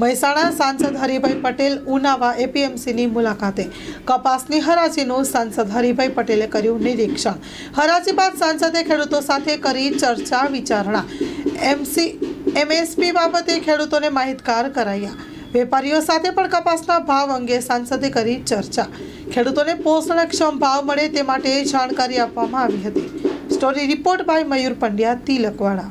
મહેસાણા સાંસદ હરિભાઈ પટેલ ઉનાવા એપીએમસીની મુલાકાતે. કપાસની હરાજીનું સાંસદ હરિભાઈ પટેલે કર્યું નિરીક્ષણ. હરાજી બાદ સાંસદે ખેડૂતો સાથે કરી ચર્ચા વિચારણા. એમસી, એમએસપી બાબતે ખેડૂતોને માહિતગાર કરાયા. વેપારીઓ સાથે પણ કપાસના ભાવ અંગે સાંસદે કરી ચર્ચા. ખેડૂતોને પોષણક્ષમ ભાવ મળે તે માટે જાણકારી આપવામાં આવી હતી. Story report by Mayur Pandya, Tilakwada.